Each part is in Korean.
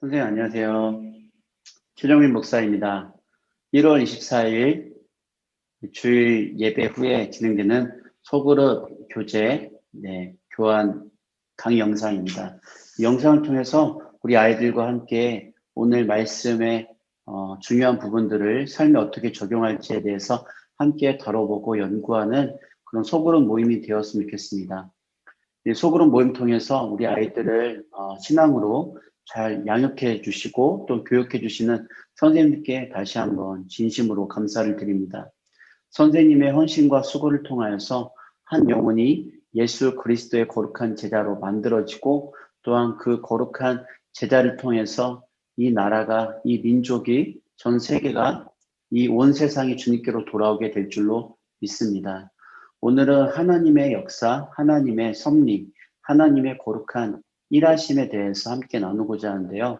선생님 안녕하세요. 최정민 목사입니다. 1월 24일 주일 예배 후에 진행되는 소그룹 교재 네, 교환 강의 영상입니다. 이 영상을 통해서 우리 아이들과 함께 오늘 말씀의 어, 중요한 부분들을 삶에 어떻게 적용할지에 대해서 함께 다뤄보고 연구하는 그런 소그룹 모임이 되었으면 좋겠습니다. 소그룹 모임 통해서 우리 아이들을 어, 신앙으로 잘 양육해 주시고 또 교육해 주시는 선생님께 다시 한번 진심으로 감사를 드립니다. 선생님의 헌신과 수고를 통하여서 한 영혼이 예수 그리스도의 거룩한 제자로 만들어지고 또한 그 거룩한 제자를 통해서 이 나라가 이 민족이 전 세계가 이 온 세상이 주님께로 돌아오게 될 줄로 믿습니다. 오늘은 하나님의 역사, 하나님의 섭리, 하나님의 거룩한 일하심에 대해서 함께 나누고자 하는데요.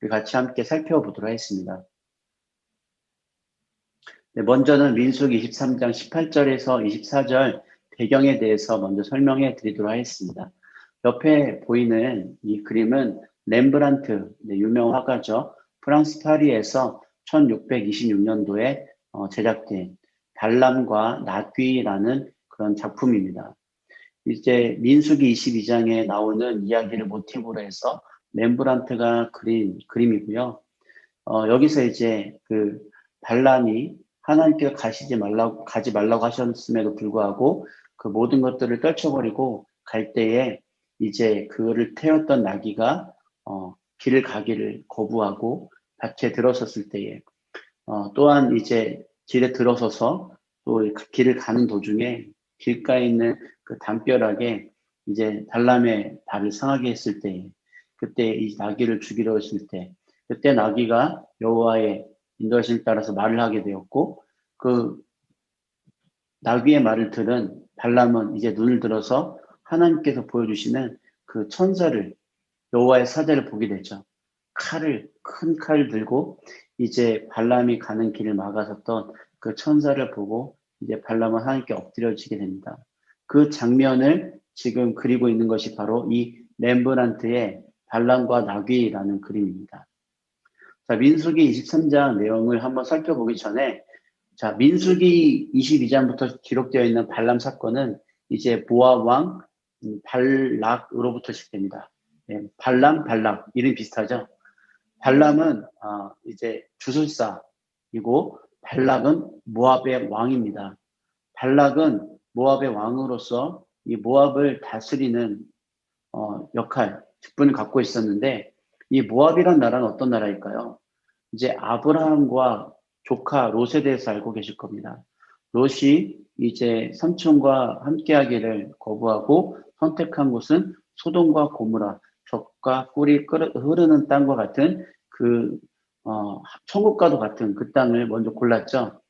우리 같이 함께 살펴보도록 하겠습니다. 네, 먼저는 민숙 23장 18절에서 24절 배경에 대해서 먼저 설명해 드리도록 하겠습니다. 옆에 보이는 이 그림은 렘브란트, 네, 유명 화가죠. 프랑스 파리에서 1626년도에 어, 제작된 발람과 나귀라는 그런 작품입니다. 이제 민수기 22장에 나오는 이야기를 모티브로 해서 렘브란트가 그린 그림이고요. 어, 여기서 이제 그 발람이 하나님께서 가시지 말라고 가지 말라고 하셨음에도 불구하고 그 모든 것들을 떨쳐버리고 갈 때에 이제 그를 태웠던 나귀가 어, 길을 가기를 거부하고 밭에 들어섰을 때에 어, 또한 이제 길에 들어서서 또 길을 가는 도중에 길가에 있는 그 담벼락에 이제 달람의 발을 상하게 했을 때 그때 이 나귀를 죽이려 했을 때 그때 나귀가 여호와의 인도하심에 따라서 말을 하게 되었고 그 나귀의 말을 들은 발람은 이제 눈을 들어서 하나님께서 보여주시는 그 천사를 여호와의 사자를 보게 되죠. 칼을 큰 칼을 들고 이제 발람이 가는 길을 막아섰던 그 천사를 보고 이제 발람은 하나님께 엎드려지게 됩니다. 그 장면을 지금 그리고 있는 것이 바로 이 렘브란트의 발람과 나귀라는 그림입니다. 자, 민수기 23장 내용을 한번 살펴보기 전에 자, 민수기 22장부터 기록되어 있는 발람 사건은 이제 모압 왕 발락으로부터 시작됩니다. 네, 발람, 발락 이름 비슷하죠? 발람은 어, 이제 주술사이고 발락은 모압의 왕입니다. 발락은 모압의 왕으로서 이 모압을 다스리는 어, 역할, 직분을 갖고 있었는데 이 모압이란 나라는 어떤 나라일까요? 이제 아브라함과 조카 롯에 대해서 알고 계실 겁니다. 롯이 이제 삼촌과 함께하기를 거부하고 선택한 곳은 소돔과 고무라, 적과 꿀이 흐르는 땅과 같은 그 어, 천국과도 같은 그 땅을 먼저 골랐죠.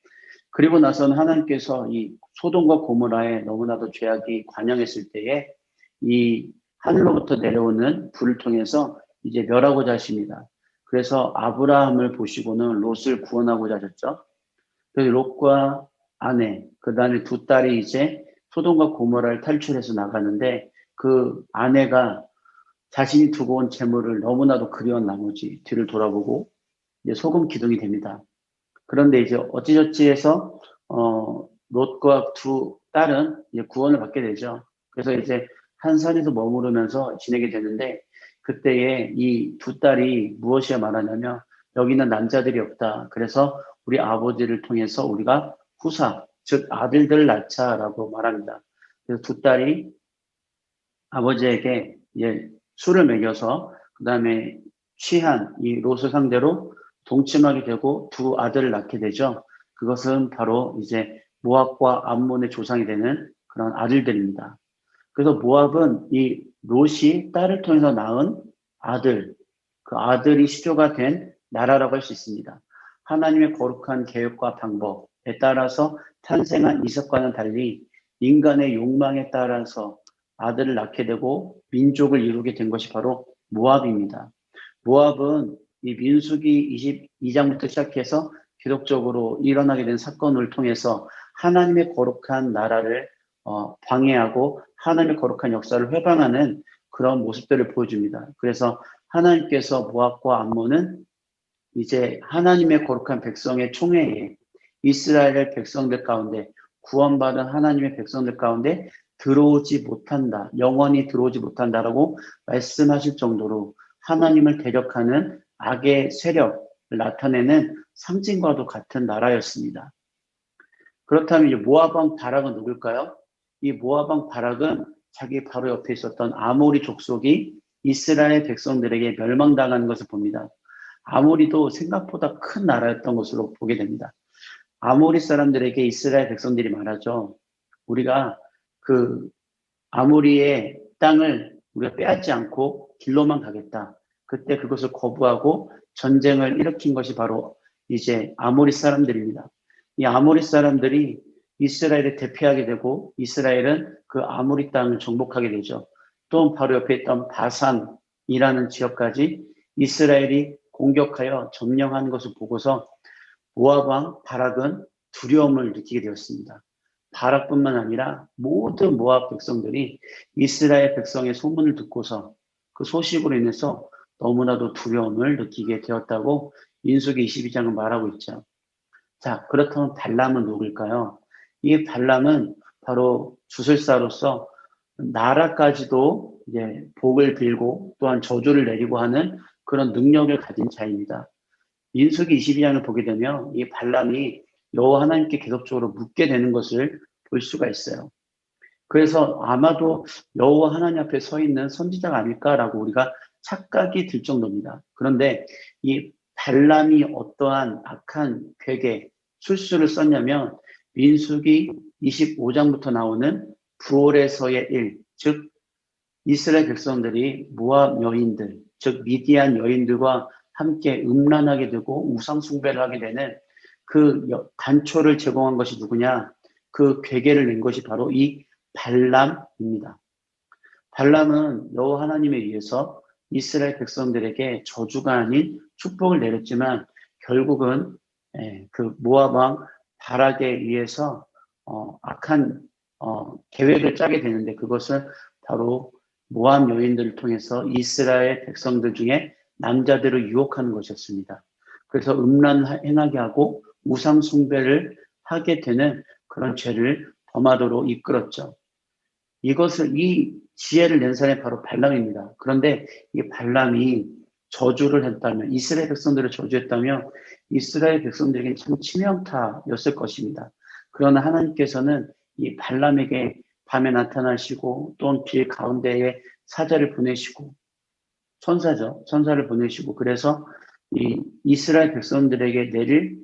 그리고 나서는 하나님께서 이 소돔과 고모라에 너무나도 죄악이 관영했을 때에 이 하늘로부터 내려오는 불을 통해서 이제 멸하고자 하십니다. 그래서 아브라함을 보시고는 롯을 구원하고자 하셨죠. 그래서 롯과 아내, 그 다음에 두 딸이 이제 소돔과 고모라를 탈출해서 나가는데 그 아내가 자신이 두고 온 재물을 너무나도 그리운 나머지 뒤를 돌아보고 이제 소금 기둥이 됩니다. 그런데 이제 어찌저찌 해서 어, 롯과 두 딸은 이제 구원을 받게 되죠. 그래서 이제 한 산에서 머무르면서 지내게 되는데 그때에 이 두 딸이 무엇이야 말하냐면 여기는 남자들이 없다. 그래서 우리 아버지를 통해서 우리가 후사, 즉 아들들을 낳자라고 말합니다. 그래서 두 딸이 아버지에게 이제 술을 먹여서 그 다음에 취한 이 롯을 상대로 동침하게 되고 두 아들을 낳게 되죠. 그것은 바로 이제 모압과 암몬의 조상이 되는 그런 아들들입니다. 그래서 모압은 이 롯이 딸을 통해서 낳은 아들, 그 아들이 시조가 된 나라라고 할 수 있습니다. 하나님의 거룩한 계획과 방법에 따라서 탄생한 이삭과는 달리 인간의 욕망에 따라서 아들을 낳게 되고 민족을 이루게 된 것이 바로 모압입니다. 모압은 이 민수기 22장부터 시작해서 기록적으로 일어나게 된 사건을 통해서 하나님의 거룩한 나라를 어, 방해하고 하나님의 거룩한 역사를 회방하는 그런 모습들을 보여줍니다. 그래서 하나님께서 모압과 암몬은 이제 하나님의 거룩한 백성의 총회에 이스라엘 백성들 가운데 구원받은 하나님의 백성들 가운데 들어오지 못한다. 영원히 들어오지 못한다라고 말씀하실 정도로 하나님을 대적하는 악의 세력을 나타내는 상징과도 같은 나라였습니다. 그렇다면 모아방 바락은 누굴까요? 이 모아방 바락은 자기 바로 옆에 있었던 아모리 족속이 이스라엘 백성들에게 멸망당하는 것을 봅니다. 아모리도 생각보다 큰 나라였던 것으로 보게 됩니다. 아모리 사람들에게 이스라엘 백성들이 말하죠. 우리가 그 아모리의 땅을 우리가 빼앗지 않고 길로만 가겠다. 그때 그것을 거부하고 전쟁을 일으킨 것이 바로 이제 아모리 사람들입니다. 이 아모리 사람들이 이스라엘을 대피하게 되고 이스라엘은 그 아모리 땅을 정복하게 되죠. 또 바로 옆에 있던 바산이라는 지역까지 이스라엘이 공격하여 점령한 것을 보고서 모압 왕 바락은 두려움을 느끼게 되었습니다. 바락뿐만 아니라 모든 모압 백성들이 이스라엘 백성의 소문을 듣고서 그 소식으로 인해서 너무나도 두려움을 느끼게 되었다고 인수기 22장은 말하고 있죠. 자, 그렇다면 발람은 누굴까요? 이 발람은 바로 주술사로서 나라까지도 이제 복을 빌고 또한 저주를 내리고 하는 그런 능력을 가진 자입니다. 인수기 22장을 보게 되면 이 발람이 여호와 하나님께 계속적으로 묻게 되는 것을 볼 수가 있어요. 그래서 아마도 여호와 하나님 앞에 서 있는 선지자가 아닐까라고 우리가 착각이 들 정도입니다. 그런데 이 발람이 어떠한 악한 괴계, 술수를 썼냐면 민수기 25장부터 나오는 부월에서의 일, 즉 이스라엘 백성들이 모압 여인들, 즉 미디안 여인들과 함께 음란하게 되고 우상 숭배를 하게 되는 그 단초를 제공한 것이 누구냐? 그 괴계를 낸 것이 바로 이 발람입니다. 발람은 여호와 하나님에 의해서 이스라엘 백성들에게 저주가 아닌 축복을 내렸지만 결국은 예, 그 모압 왕 바락에 의해서 어, 악한 어, 계획을 짜게 되는데 그것은 바로 모함 여인들을 통해서 이스라엘 백성들 중에 남자들을 유혹하는 것이었습니다. 그래서 음란 행하게 하고 우상 숭배를 하게 되는 그런 죄를 범하도록 이끌었죠. 이것을 이 지혜를 낸 사람이 바로 발람입니다. 그런데 이 발람이 저주를 했다면 이스라엘 백성들을 저주했다면 이스라엘 백성들에게 참 치명타였을 것입니다. 그러나 하나님께서는 이 발람에게 밤에 나타나시고 또는 길 가운데에 사자를 보내시고 천사죠. 천사를 보내시고 그래서 이 이스라엘 백성들에게 내릴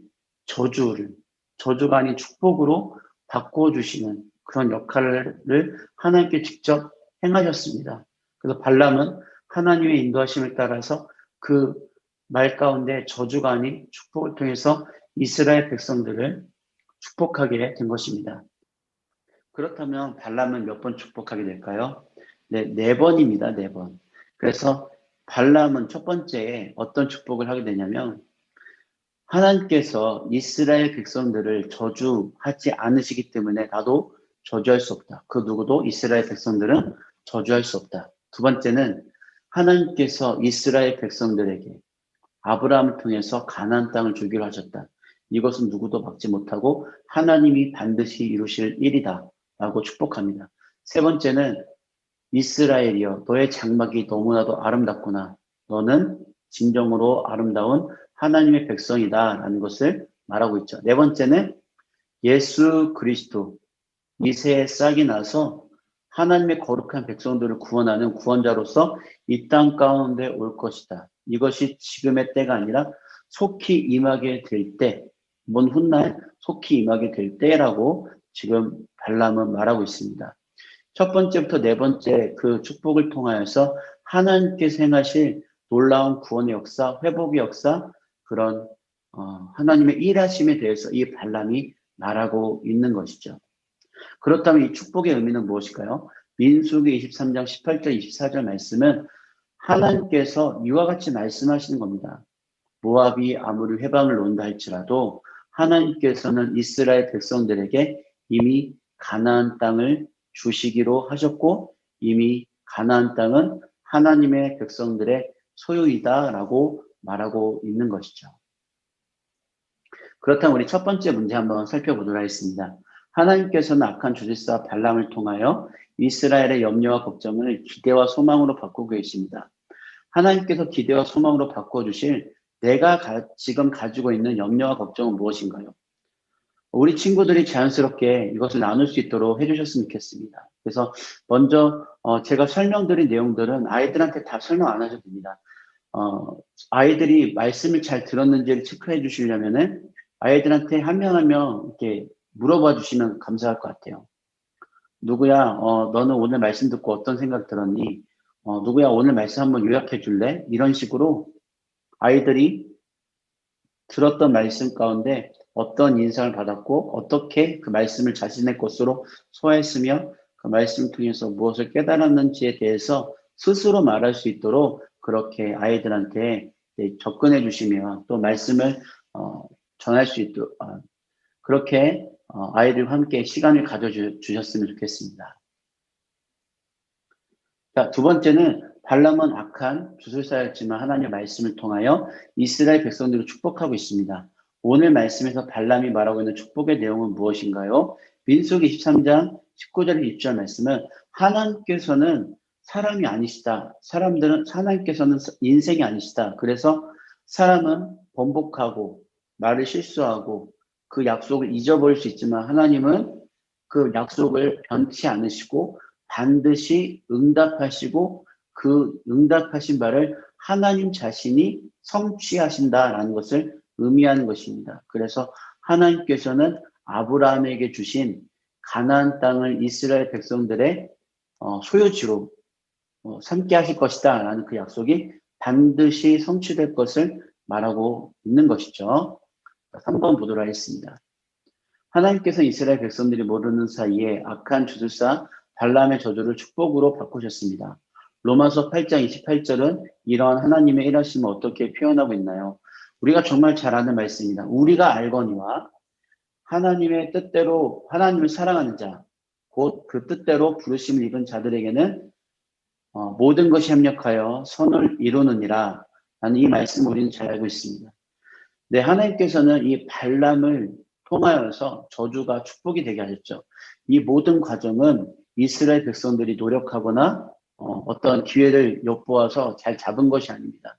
저주를 저주가 아닌 축복으로 바꿔 주시는 그런 역할을 하나님께 직접 행하셨습니다. 그래서 발람은 하나님의 인도하심을 따라서 그 말 가운데 저주가 아닌 축복을 통해서 이스라엘 백성들을 축복하게 된 것입니다. 그렇다면 발람은 몇 번 축복하게 될까요? 네, 네 번입니다. 네 번. 그래서 발람은 첫 번째에 어떤 축복을 하게 되냐면 하나님께서 이스라엘 백성들을 저주하지 않으시기 때문에 나도 저주할 수 없다. 그 누구도 이스라엘 백성들은 저주할 수 없다. 두 번째는 하나님께서 이스라엘 백성들에게 아브라함을 통해서 가나안 땅을 주기로 하셨다. 이것은 누구도 막지 못하고 하나님이 반드시 이루실 일이다. 라고 축복합니다. 세 번째는 이스라엘이여 너의 장막이 너무나도 아름답구나. 너는 진정으로 아름다운 하나님의 백성이다. 라는 것을 말하고 있죠. 네 번째는 예수 그리스도 이세에 싹이 나서 하나님의 거룩한 백성들을 구원하는 구원자로서 이 땅 가운데 올 것이다. 이것이 지금의 때가 아니라 속히 임하게 될 때, 먼 훗날 속히 임하게 될 때라고 지금 발람은 말하고 있습니다. 첫 번째부터 네 번째 그 축복을 통하여서 하나님께서 행하실 놀라운 구원의 역사, 회복의 역사, 그런 어, 하나님의 일하심에 대해서 이 발람이 말하고 있는 것이죠. 그렇다면 이 축복의 의미는 무엇일까요? 민수기 23장 18절 24절 말씀은 하나님께서 이와 같이 말씀하시는 겁니다. 모압이 아무리 회방을 놓는다 할지라도 하나님께서는 이스라엘 백성들에게 이미 가나안 땅을 주시기로 하셨고 이미 가나안 땅은 하나님의 백성들의 소유이다라고 말하고 있는 것이죠. 그렇다면 우리 첫 번째 문제 한번 살펴보도록 하겠습니다. 하나님께서는 악한 주질사 발람을 통하여 이스라엘의 염려와 걱정을 기대와 소망으로 바꾸고 계십니다. 하나님께서 기대와 소망으로 바꿔주실 내가 가, 지금 가지고 있는 염려와 걱정은 무엇인가요? 우리 친구들이 자연스럽게 이것을 나눌 수 있도록 해주셨으면 좋겠습니다. 그래서 먼저 어, 제가 설명드린 내용들은 아이들한테 다 설명 안 하셔도 됩니다. 어, 아이들이 말씀을 잘 들었는지를 체크해 주시려면은 아이들한테 한 명 한명 이렇게 물어봐 주시면 감사할 것 같아요. 누구야, 어, 너는 오늘 말씀 듣고 어떤 생각 들었니? 어, 누구야, 오늘 말씀 한번 요약해 줄래? 이런 식으로 아이들이 들었던 말씀 가운데 어떤 인상을 받았고 어떻게 그 말씀을 자신의 것으로 소화했으며 그 말씀을 통해서 무엇을 깨달았는지에 대해서 스스로 말할 수 있도록 그렇게 아이들한테 접근해 주시면 또 말씀을 어, 전할 수 있도록 어, 그렇게 어, 아이들과 함께 시간을 가져주셨으면 좋겠습니다. 자, 두 번째는 발람은 악한 주술사였지만 하나님의 말씀을 통하여 이스라엘 백성들을 축복하고 있습니다. 오늘 말씀에서 발람이 말하고 있는 축복의 내용은 무엇인가요? 민수기 23장 19절 20절 말씀은 하나님께서는 사람이 아니시다. 사람들은 하나님께서는 인생이 아니시다. 그래서 사람은 번복하고 말을 실수하고 그 약속을 잊어버릴 수 있지만 하나님은 그 약속을 변치 않으시고 반드시 응답하시고 그 응답하신 바를 하나님 자신이 성취하신다라는 것을 의미하는 것입니다. 그래서 하나님께서는 아브라함에게 주신 가나안 땅을 이스라엘 백성들의 어, 소유지로 어, 삼게 하실 것이다 라는 그 약속이 반드시 성취될 것을 말하고 있는 것이죠. 3번 보도록 하겠습니다. 하나님께서 이스라엘 백성들이 모르는 사이에 악한 주술사 발람의 저주를 축복으로 바꾸셨습니다. 로마서 8장 28절은 이러한 하나님의 일하심을 어떻게 표현하고 있나요? 우리가 정말 잘 아는 말씀입니다. 우리가 알거니와 하나님의 뜻대로 하나님을 사랑하는 자, 곧 그 뜻대로 부르심을 입은 자들에게는 어, 모든 것이 협력하여 선을 이루느니라 라는 이 말씀을 우리는 잘 알고 있습니다. 네, 하나님께서는 이 발람을 통하여서 저주가 축복이 되게 하셨죠. 이 모든 과정은 이스라엘 백성들이 노력하거나 어, 떤 기회를 엿보아서 잘 잡은 것이 아닙니다.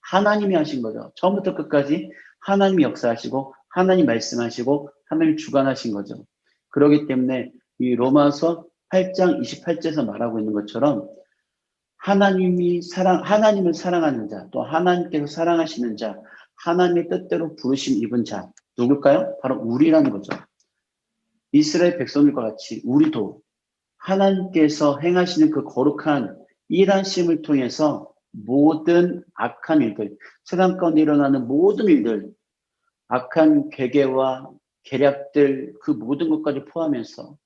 하나님이 하신 거죠. 처음부터 끝까지 하나님이 역사하시고 하나님 말씀하시고 하나님 주관하신 거죠. 그렇기 때문에 이 로마서 8장 28절에서 말하고 있는 것처럼 하나님이 사랑 하나님을 사랑하는 자, 또 하나님께서 사랑하시는 자, 하나님의 뜻대로 부르심 입은 자 누굴까요? 바로 우리라는 거죠. 이스라엘 백성들과 같이 우리도 하나님께서 행하시는 그 거룩한 일하심을 통해서 모든 악한 일들, 세상 가운데 일어나는 모든 일들, 악한 괴계와 계략들, 그 모든 것까지 포함해서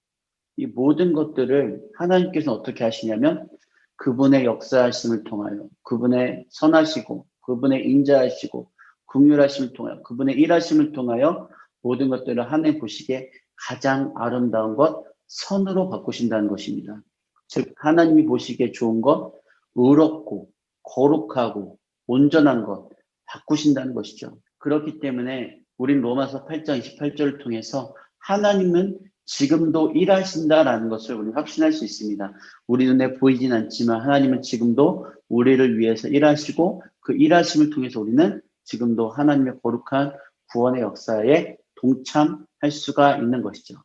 이 모든 것들을 하나님께서 어떻게 하시냐면 그분의 역사하심을 통하여 그분의 선하시고 그분의 인자하시고 긍휼하심을 통하여 그분의 일하심을 통하여 모든 것들을 하나님 보시기에 가장 아름다운 것 선으로 바꾸신다는 것입니다. 즉 하나님이 보시기에 좋은 것 의롭고 거룩하고 온전한 것 바꾸신다는 것이죠. 그렇기 때문에 우린 로마서 8장 28절을 통해서 하나님은 지금도 일하신다라는 것을 우리 확신할 수 있습니다. 우리 눈에 보이진 않지만 하나님은 지금도 우리를 위해서 일하시고 그 일하심을 통해서 우리는 지금도 하나님의 거룩한 구원의 역사에 동참할 수가 있는 것이죠.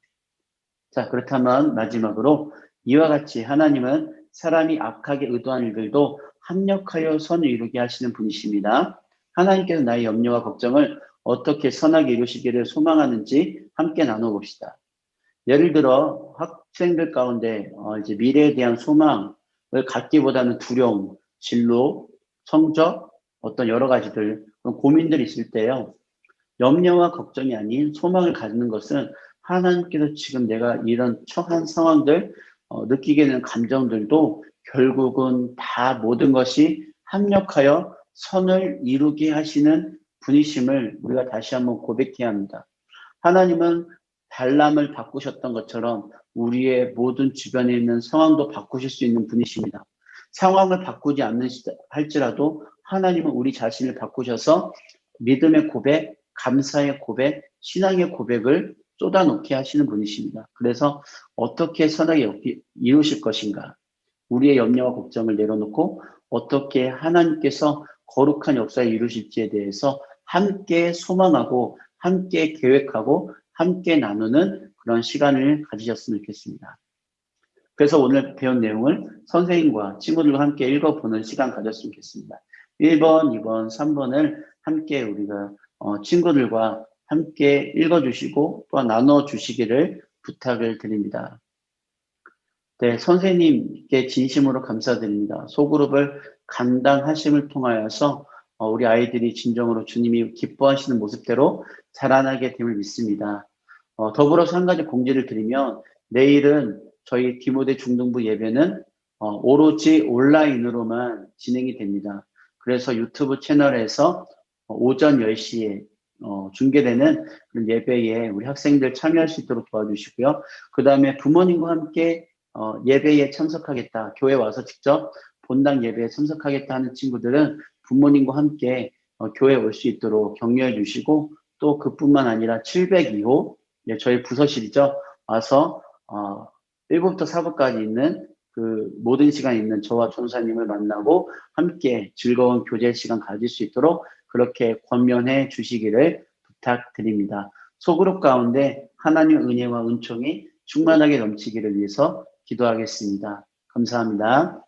자, 그렇다면 마지막으로 이와 같이 하나님은 사람이 악하게 의도한 일들도 합력하여 선을 이루게 하시는 분이십니다. 하나님께서 나의 염려와 걱정을 어떻게 선하게 이루시기를 소망하는지 함께 나눠봅시다. 예를 들어 학생들 가운데 어 이제 미래에 대한 소망을 갖기보다는 두려움, 진로, 성적, 어떤 여러 가지들 고민들이 있을 때요. 염려와 걱정이 아닌 소망을 갖는 것은 하나님께서 지금 내가 이런 처한 상황들 어, 느끼게 되는 감정들도 결국은 다 모든 것이 합력하여 선을 이루게 하시는 분이심을 우리가 다시 한번 고백해야 합니다. 하나님은 발람을 바꾸셨던 것처럼 우리의 모든 주변에 있는 상황도 바꾸실 수 있는 분이십니다. 상황을 바꾸지 않는 할지라도 하나님은 우리 자신을 바꾸셔서 믿음의 고백, 감사의 고백, 신앙의 고백을 쏟아놓게 하시는 분이십니다. 그래서 어떻게 선하게 이루실 것인가? 우리의 염려와 걱정을 내려놓고 어떻게 하나님께서 거룩한 역사를 이루실지에 대해서 함께 소망하고 함께 계획하고 함께 나누는 그런 시간을 가지셨으면 좋겠습니다. 그래서 오늘 배운 내용을 선생님과 친구들과 함께 읽어보는 시간 가졌으면 좋겠습니다. 1번, 2번, 3번을 함께 우리가 어, 친구들과 함께 읽어주시고 또 나눠주시기를 부탁을 드립니다. 네, 선생님께 진심으로 감사드립니다. 소그룹을 감당하심을 통하여서 어, 우리 아이들이 진정으로 주님이 기뻐하시는 모습대로 자라나게 됨을 믿습니다. 어, 더불어서 한 가지 공지를 드리면 내일은 저희 디모데 중등부 예배는 어, 오로지 온라인으로만 진행이 됩니다. 그래서 유튜브 채널에서 오전 10시에 어, 중계되는 그런 예배에 우리 학생들 참여할 수 있도록 도와주시고요. 그 다음에 부모님과 함께 어, 예배에 참석하겠다. 교회 와서 직접 본당 예배에 참석하겠다 하는 친구들은 부모님과 함께 어, 교회 올 수 있도록 격려해 주시고 또 그뿐만 아니라 702호 예, 저희 부서실이죠. 와서 어, 1부부터 4부까지 있는 그 모든 시간 있는 저와 전사님을 만나고 함께 즐거운 교제 시간 가질 수 있도록 그렇게 권면해 주시기를 부탁드립니다. 소그룹 가운데 하나님 은혜와 은총이 충만하게 넘치기를 위해서 기도하겠습니다. 감사합니다.